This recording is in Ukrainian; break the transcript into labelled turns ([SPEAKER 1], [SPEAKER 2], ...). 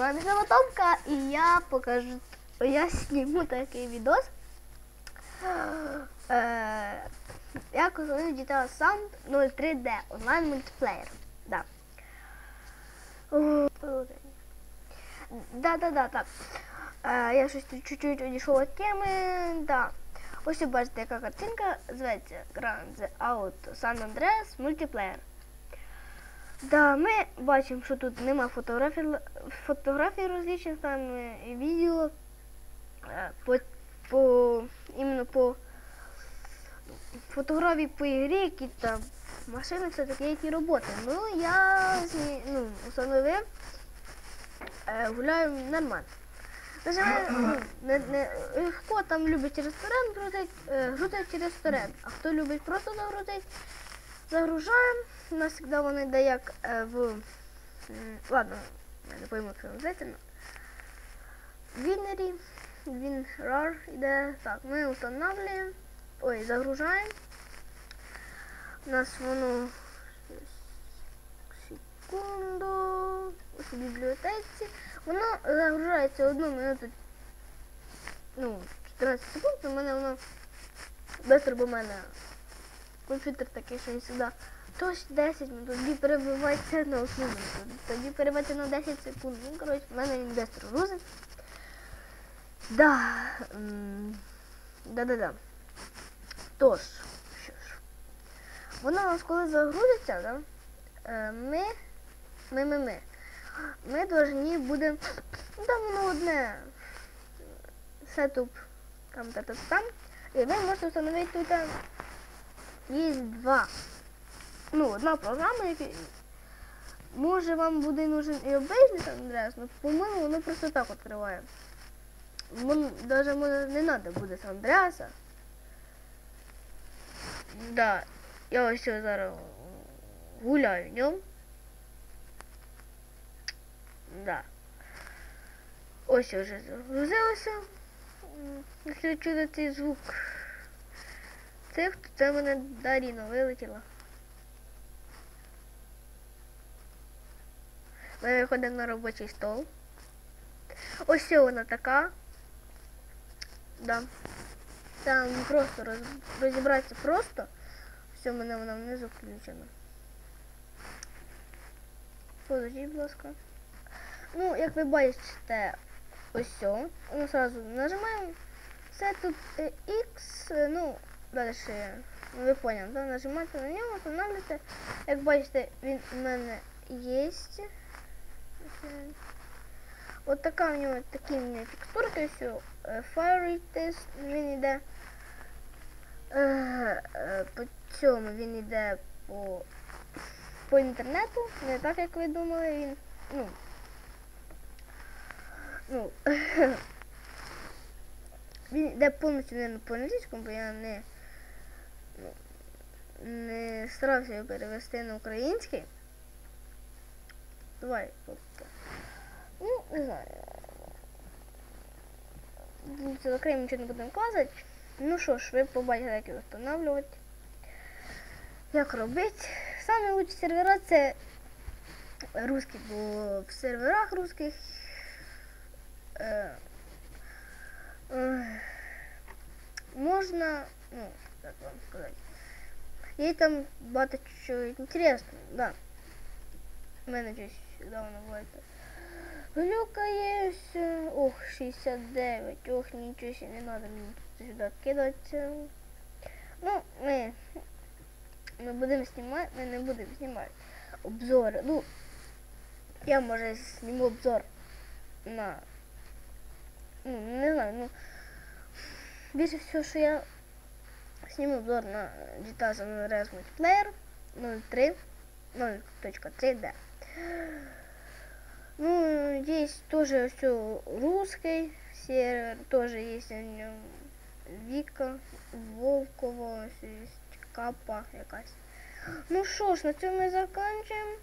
[SPEAKER 1] вами знову Томка, і я покажу, я зніму такий відос. Е, як установив Sound 03D онлайн мультиплеєр. Да. Да, да, да, так. Е, я щось чуть-чуть одійшов від теми. Да. Ось ви бачите, яка картинка зветься Grand Out San Andreas Multiplayer. Да, ми бачимо, що тут нема фотографій, фотографій розлічних, там е, відео е, по, по іменно по фотографії по ігрі, які там машини, все таке, які роботи. Ну, я ну, установив, е, гуляю нормально. Нажимаю, ну, не, не, хто там любить через торрент грузить, грузить через торрент, а хто любить просто загрузити, загружаємо. У нас завжди вони йде як е, в. Ладно, я не пойму, як це називається. Вінері, WinRAR йде. Так, ми встановлюємо. Ой, загружаємо. У нас воно. Секунду. Ось у бібліотеці. Воно загружається одну минуту. Ну, 14 секунд, у мене воно без бо в мене комп'ютер такий, що він сюди. Тож 10 минут, тоді перебивається на минуту, тоді перебивається на 10 секунд. Ну, коротше, в мене він швидко грузить. Да. Да-да-да. Тож, що ж. Воно у нас коли загрузиться, да, е, ми, ми, ми, ми, ми повинні будемо, ну там воно одне, сетуп, там, та, та, там, і ви можете встановити тут, є два ну, одна програма, яка може вам буде нужен і обичний Andreas, але по-моєму воно просто так відкриває. Даже може не треба буде Andreas. Да, я ось зараз гуляю в ньому. Да. Ось я вже загрузилося. Якщо чути цей звук цих, то це мене Даріна вилетіла. Ми виходимо на робочий стол. Ось вона така. Да. Там просто роз... розібратися просто. Все, мене вона внизу включена. Подождіть, будь ласка. Ну, як ви бачите, ось все. Воно сразу нажимаємо. Все тут е, X, е, ну, далі. Ви поняли, да? нажимаєте на нього, встановлюєте. Як бачите, він у мене є. От така в нього такі в нього текстурки, все. Fire Test він йде. е, е, По цьому він йде по, по інтернету, не так як ви думали, він. Ну. Ну. Він йде повністю не по англійському, бо я не, не старався його перевести на український. Давай, поки. Ну, не знаю. Це окремо нічого не будемо казати. Ну що ж, ви побачите, як його встановлювати. Як робити. Саме лучші сервера це русські, бо в серверах русських е, е, можна, ну, як вам сказати, є там багато чого інтересного, да. У мене щось давно буває. Глюкає все. Ох, 69. Ох, нічого себе не треба мені сюди кидати. Ну, ми, ми будемо знімати, ми не будемо знімати обзори. Ну, я може зніму обзор на. Ну, не знаю, ну. Більше всього, що я зніму обзор на GTA San Andreas Multiplayer 03 0.3D. Ну, есть тоже все русский сервер, тоже есть на нем Віка, Вовкова, Капа якась. Ну що ж, на цьому ми закінчуємо.